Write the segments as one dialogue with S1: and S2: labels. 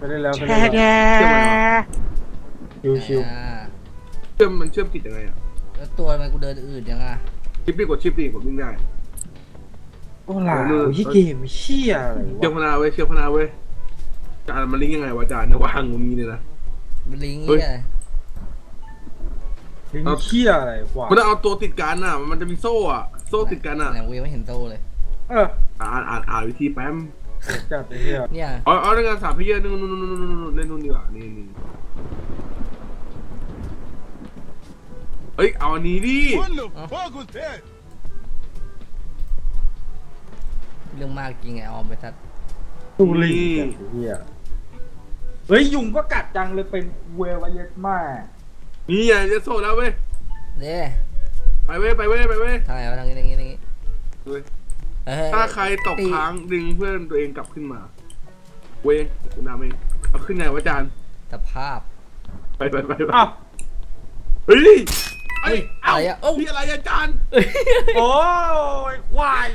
S1: ไปได้แล้วไป
S2: แช่
S1: ได้
S2: แช่
S1: แล้วชิว
S3: อ่า
S4: เชื่อมมันเชื่อมติดยังไงอะ
S3: แล้วตัวทำไมกูเดินอืดยังอะ
S4: ชิปปี้กดชิปปี้กดวิ่งได้
S1: ๆโอ้หล่าโอ้ยเกมเชี่ยอะไร
S4: เชื่อม
S1: วะ
S4: พนาเว้ยเชื่อมพนาเว้ยจานมันลิงก์ยังไงวะจานเนี่ยวางตรงนี้เลยนะ
S3: มันลิงก์
S4: เฮ้ย
S3: เนี่ย
S1: ลิงเชี่ยอะไรวะ
S4: มันต้องเอาตัวติดกันอะ มันจะมีโซ่อะ โซ่ติดกันอะ
S3: ไหนกูยังไม่เห็นโตเลย
S1: เออ
S4: อ่านอ่านอ่านวิธีแป๊ม
S1: จัดไอ้เหี้ย
S3: เนี่ย
S4: อ๋ออ๋อในงานสามพี่เยอะนู่นนู่นนู่นนู่นนู่นเล่นนู่นดีกว่านี่นี่เฮ้ยเอาอันนี้ดิ
S5: What the fuck was that?
S3: เรื่องมากจริงไงออมไปทัด
S1: ตูลิงจัดไอ้เหี้ยเฮ้ยยุงก็กัดจังเลยเป็นเวลวายเมาก
S4: นี่ไงจะโซ่แล้วเว้ย
S3: เนี่ย
S4: ไปเว้ยไปเว้ยไปเว้ย
S3: ทางไหนวะทางนี้ทางนี้ทางนี้
S4: เว้ย
S3: เอ้ย
S4: ถ้าใครตก
S3: ตี
S4: ค้างดึงเพื่อนตัวเองกลับขึ้นมา เว้ยกูนำเองเอาขึ้นไงวะจาน
S3: สภาพ
S4: ไปไปไปไป
S1: อ้าว
S4: เฮ้ยไอ้
S3: เฮ้ย
S4: เอ้า
S3: อะไรอะโอ้
S4: พี่อะไรอาจารย์
S1: โอ้ยควาย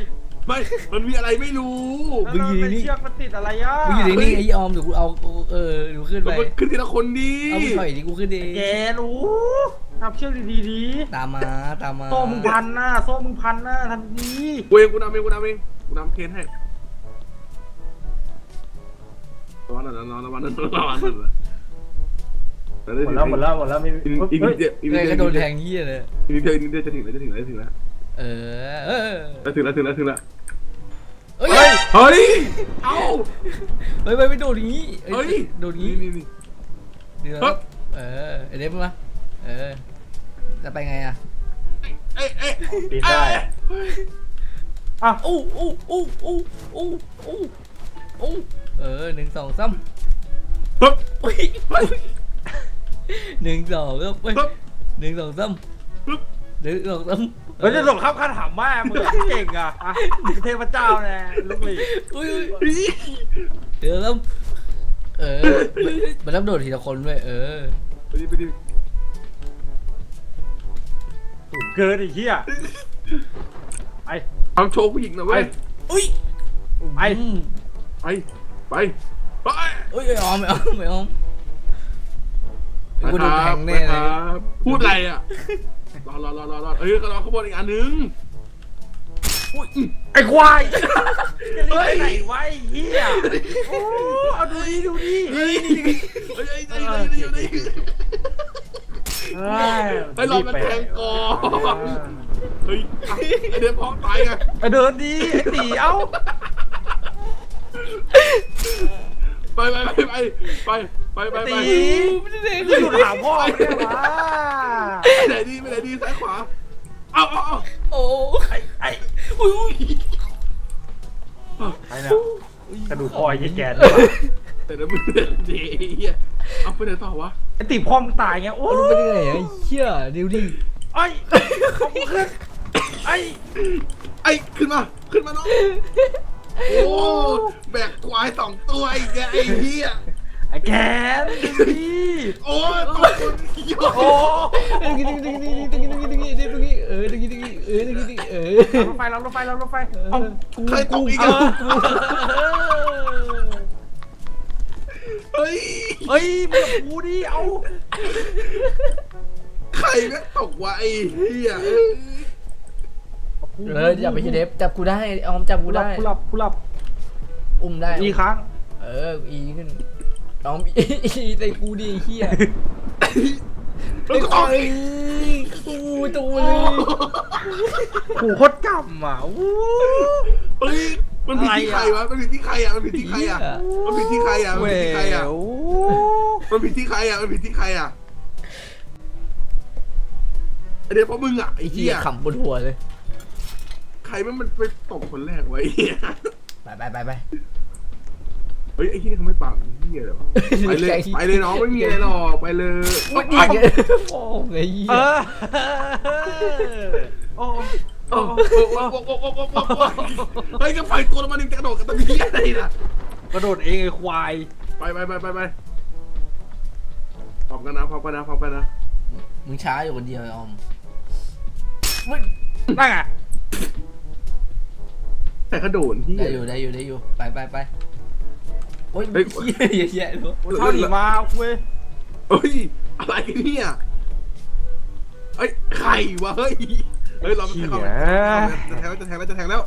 S4: ไม่มันมีอะไรไม่รู้
S1: แล้วเราเป็นเชือกมันติดอะไรอะ
S3: มึงอยู่นิ่งๆไอ้ออมเดี๋ยวกูเอาเออเดี๋ยวกูขึ้นไป
S4: มันขึ้นทีละคนดี
S3: เอาไปถอยดิกูขึ้นดิ
S1: แกรู้ ทำเชือกดีๆดี
S3: ตามมาตามมา
S1: โซ่มึงพันหน้าโซ่มึงพันหน้าทำดี
S4: เว้ยกูนำเองกูนำเองกูนำเคนให้ระวังหน่อยนะระวังหน่อยนะระวังหน่อยนะ
S1: หมดแล้วหมดแล้วหมดแล้วไม่มี
S4: อีกนิด
S1: เฮ้ย
S4: เดียวอีกนิ
S3: เล
S4: ด
S3: ย
S4: เดียว
S3: ก็โดนแทงเฮียเลย
S4: อีกนิดเดียวอีกนิดเดียวจะถึงแล้วจะถึงแล้วจะถึงแล้ว
S3: เออเออ
S4: จะถึงแล้วถึงแล้วถึงแล้ว
S3: เอ้ย
S4: เฮ้ยเฮ้ยเอ้า
S3: เฮ้ยไม่ไม่โดนอย่างงี้
S4: เฮ้ย
S3: โดนอย่าง
S4: นี่
S3: งี้
S4: นี่นี่
S3: เดี๋ยว
S4: เฮ้ย
S3: เออไอเด็บมา เออ จะไปไงอะ
S4: เอ้ยเอ้ย
S1: ปีนได้
S4: เอ้ย
S1: อะ
S3: อู้อู้อู้อู้อู้อู้อู้เออหนึ่งสองสาม
S4: เฮ้ย
S3: อุ้ย
S4: เฮ้ย
S3: หนึ่งสองสามเฮ้ย
S4: เฮ้ย
S3: หนึ่งสองสาม
S4: เฮ้ย
S3: หนึ่งสองสาม
S1: เฮ้ยจะส่งข้ามขั้นถามแม่มึงอะเก่งอะอะเทพเจ้าแน่ลูกหลี
S3: อุ้ยอุ้ยเดี๋ยวแล้วเออมันรับโดดทีละคนด้วยเออ
S4: ไปดิไปดิ
S1: สูงเกินไอ้เหี้ยไอ
S4: ทำโชว์ผู้หญิงหน่อยเว้ย
S3: อุ้ย
S1: ไอ้
S3: อืม
S4: ไป ไป ไป
S3: อุ้ยไม่ออมไม่ออมไม่ออมกูโดนแทงแน่
S4: ไป
S3: เล
S4: ค
S3: ย
S4: รับพูดอะไรอะ รอรอรอรอรอเอ้ยก็รอข้างบนอีกอันนึงอุ้ย
S1: ไอ้ควายเฮ้ยไหนวะไอ้เหี้ยโอ้เอาดูดิดูดิ
S4: เฮ้ยเฮ้ยเฮ้ยเฮ้ยเฮ้ย ไอ้หลอยมันแทงกอนเฮ้ยไอเดินพร้อมตายไง
S1: ไอเดินดีไอตีเอ้า
S4: ไปไปไปไปไปไปไป
S1: ตีจะอยู่ถาพ่อไม่ได้
S4: ไหนดีไม่ได้ดีซ้ายขวาเอาเอาเอา
S3: โอ้
S1: ไอ้ไอ้
S3: อุ้ย
S1: ไอ้เนี่ยกระดูกคอยแก่เลย
S4: แต่ละมือด็ดเฮีย เอาไปไหนต่อวะ
S1: ไอติพอมตายไงโอ้
S3: ยรู้ไปได้ไอ้เหี้ยดิวดิ
S1: ไอคือไอ้
S4: ไอ้ขึ้นมาขึ้นมาน้องโอ้แบกควายสองตัวไอ้แกไอ้เหี้ย
S1: ไอ้แกนพี่
S4: โอ้ตัวคนเยอะ
S1: โอ้
S3: เออตรงนี้ตรงนี้ตรงนี้ตรงนี้ตรงนี้ตรงนี้เออตรงนี้ตรงนี้เออตรงนี้เออ
S1: รถไฟเรารถไฟเรารถไฟเอา
S4: กูกู
S1: เออ
S4: เฮ้ย
S1: เฮ้ยมึงกับกูดิเอา
S4: ใครแม่งตกวะไอ้เหี้ยเอ้ย
S3: เออจับไปที่เด็บจับกูได้ออมจับกู
S1: กูหลั
S3: ได้
S1: บกูหลับกูหลับ
S3: อุ้มได้
S1: อีกครั้ง
S3: เอออีขึ้นออมอีใส่กูดิเฮีย
S4: แล้วก็ต
S3: ไอ้
S4: ก
S3: กูตัวเลย
S1: กูโคตรกำอะอู้
S4: เฮ้ย มันผิดที่ใครวะ มันผิดที่ใครอะ มันผิดที่ใครอะ มันผิดที่ใครอะ มัน
S1: เว
S4: ผิดที่ใครอะ
S1: ว
S4: มันผิดที่ใครอะ มันผิดที่ใครอะไอเดี๋ยวเพราะมึงอะไอ้
S3: ไอ้เฮี
S4: เหี้
S3: ย
S4: ย
S3: ขำบนหัวเลย
S4: ใครแม่งมันไปตกคนแรกไว้เหี้ย
S3: ไปไปไปไป
S4: เฮ้ยไอ้ที่นี่เขาไม่ปังเหี้ยเลยวะไปเลยไปเลยน้องไม่มีอะไรหรอกไปเลย
S3: ไม่
S4: ไป
S3: ดีโอ้ไงเฮีย
S1: เออ โอ้
S4: โอ้โหโอ้โหโอ้โหโอ้โหโอ้โหโอ้โห เฮ้ยก็ไฟตัวละมันจะกระโดดกันตะมีอะไรน่ะ
S1: กระโดดเองไอ้ควาย
S4: ไปไปไปไปไปพร้อมกันนะพร้อมกันนะพร้อมกันนะ
S3: มึงช้าอยู่คนเดียวไอ้ออม
S1: นั่งอะ
S4: แต่กระโดดที่
S3: ได้อยู่ได้อยู่ได้อยู่ไปไปไปโอ้ย
S4: เฮ้ย
S3: เหี้ยเหี้ยเหี้ยรู้
S1: โอ้ยเท่าหนีมาเว้ย
S4: เฮ้ยอะไรกันเนี่ยเฮ้ยใครวะเฮ้ย เฮ้ยเราไปแทงแล้วจะแทงแล้วจะแทงแล้วจะแทงแล้ว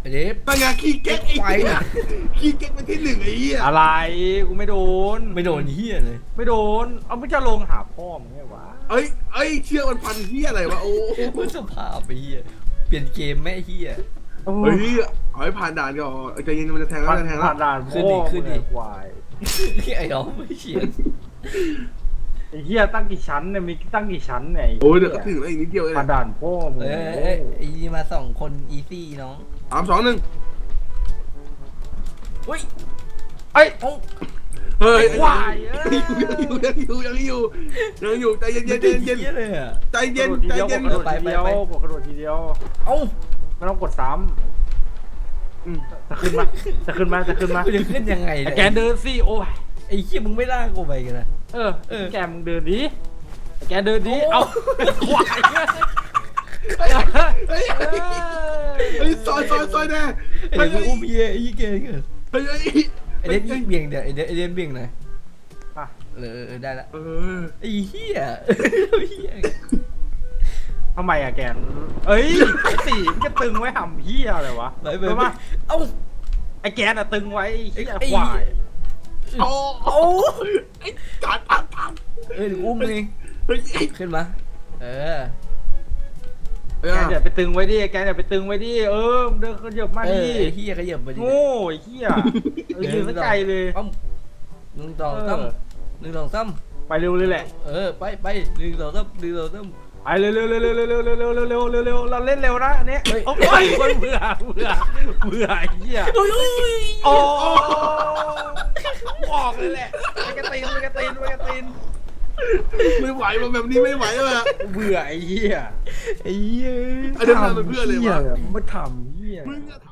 S3: ไอ้เด็บ
S4: ตั้งงานขี้เก๊กไอ้
S3: ไป
S4: เหี้ย
S3: น่ะ
S4: ขี้เก๊กเป็นที่หนึ่งไอ้เหี้ย
S1: อะไรกูไม่โดน
S3: ไม่โดนเหี้ยเลย
S1: ไม่โดน เอาไม่จะลงหาพ่อมึงไงวะ
S4: เอ้ยเอ้ยเชือกมันพันเหี้ยอะไรวะโอ้
S3: มันสภาพไปเหี้ยเปลี่ยนเกมแม่เหี้ย
S4: เฮ้ยเอาให้ผ่านด่านก่อนใจเย็นมันจะแทงแล้ว
S1: ผ่าน
S4: จะแทงแล้
S1: ผ่า
S4: วน
S1: ด่าน
S3: ขึ้
S1: พ่
S3: นดิ
S1: อ
S3: ขึ้นดิ
S1: มึงไอ้ควาย
S3: ไอ้น้องไม่เฉียน
S1: ไอ้เหี้ยตั้งกี่ชั้นเนี่ยมีตั้งกี่ชั้นเนี่ย
S4: โอ้ยเดี๋ยวก็ถึงแล้วอีกนิดเดียวเอง
S1: ผ่านด่านพ่อมึง
S3: เอ้ยเอ้ยไอ้นี่มาสองคนอีซี่น้อง
S4: สามสองหนึ่ง
S3: อุ้ย
S1: เอ้ย
S3: เอ้า
S4: เฮ้ย
S1: ควายเอ้ย
S4: ยังอยู่ยังอยู่ยังอยู่ยังอยู่ใจเย็น
S3: ไม่
S4: ใจ
S3: ได้
S4: เย็น
S3: เหี้ยเลยอะ
S4: ใจ
S1: ก
S4: เย็
S1: ระ
S4: น
S1: โดดที
S4: ใจ
S1: เดียว
S4: เย็น
S1: กระโดด
S3: ไป
S1: ที
S3: ไป
S1: เดียว
S3: ไป
S1: บอกกระโดดทีเดียว
S3: เอ้า
S1: ไม่ต้องกดซ้
S4: อืมำ
S1: จะขึ้นมาจะขึ้นมาจะขึ้นมา
S3: กูจะขึ้นยังไง
S1: ไอ้
S3: เนี่ย
S1: แกนเดินสิโอ้ย
S3: ไอ้เหี้ยมึงไม่ลากกูไปกันนะ
S1: เออ
S3: เออ
S1: แกมึงเดินดิไอ้แกเดินดิ
S3: โอ้
S1: เอาควายเอ้ย
S4: เฮ้ยเฮ้ยเฮ้ยซอยซอยซอยแน่
S3: ไอ้เด็กมึงอุ้มเหี้ยไอ้เหี้ยเกินเกิน
S4: เฮ้ยเฮ้ย
S3: ไอ้เด็กยิงเบี่ยงเดี๋ยวไอ้เด็กไอ้เด็กเบี่ยงหน่อย
S1: อะ
S3: เออเออเออได้ละ
S4: เออ
S3: ไอ้เหี้ยเหี้ย
S1: ทำไมอะแกนเอ้ยไอ้ตีมันจะตึงไว้หำเหี้ยอะไรวะ
S3: ไปไป
S1: รู้
S3: ไป
S1: ปะ
S3: เอ้า
S1: ไอ้แกนอะตึงไว้ไอ้เหี้ย
S3: ไอ้
S1: ควาย
S4: โอ้
S3: เอ้า
S4: ไอ้จัดจัดจัด
S3: เอ้ยเดี๋ยวอุ้มเอง
S4: เฮ้ย
S3: ขึ้นมา เออ
S4: เอ
S1: แกนอย่าไปตึงไว้ดิ แกนอย่าไปตึงไว้ดิ เออมึงเดินขยับมา
S3: เอ
S1: ดิ
S3: อไอ้เหี้ยขยับไปดิ
S1: โง่ไอ้เหี้ยเออยืนซะไกลเลย
S3: เอ้าหนึ่งสองสามหนึ่งสองสาม
S1: ไปเร็วเลยแหละ
S3: เออ ไปไปหนึ่งสองสามหนึ่งสองสาม
S1: ไปเร็วเร็วเร็วเร็วเร็วเร็วเร็วเร็วเร็วเร็วเร็วเราเล่นเร็วนะอันนี้
S3: เฮ้ย
S1: โอ้ยเบื่อเบื่อเบื่อเบื่อไอ้เหี้ย
S3: โอ้ยโอ้ย
S1: โอ้บอกเลยแหละไปกระตีนไปกระตีนไปกระตีน
S4: ไม่ไหวมาแบบนี้ไม่ไหวแล้ว
S1: เบื่อไอ้เหี้ย
S3: ไอ้เหี้ย
S4: ไอ้เดินทางเป็นเพื่อนเลยวะ
S1: ไม่ทำเหี้ย
S4: มึงอะท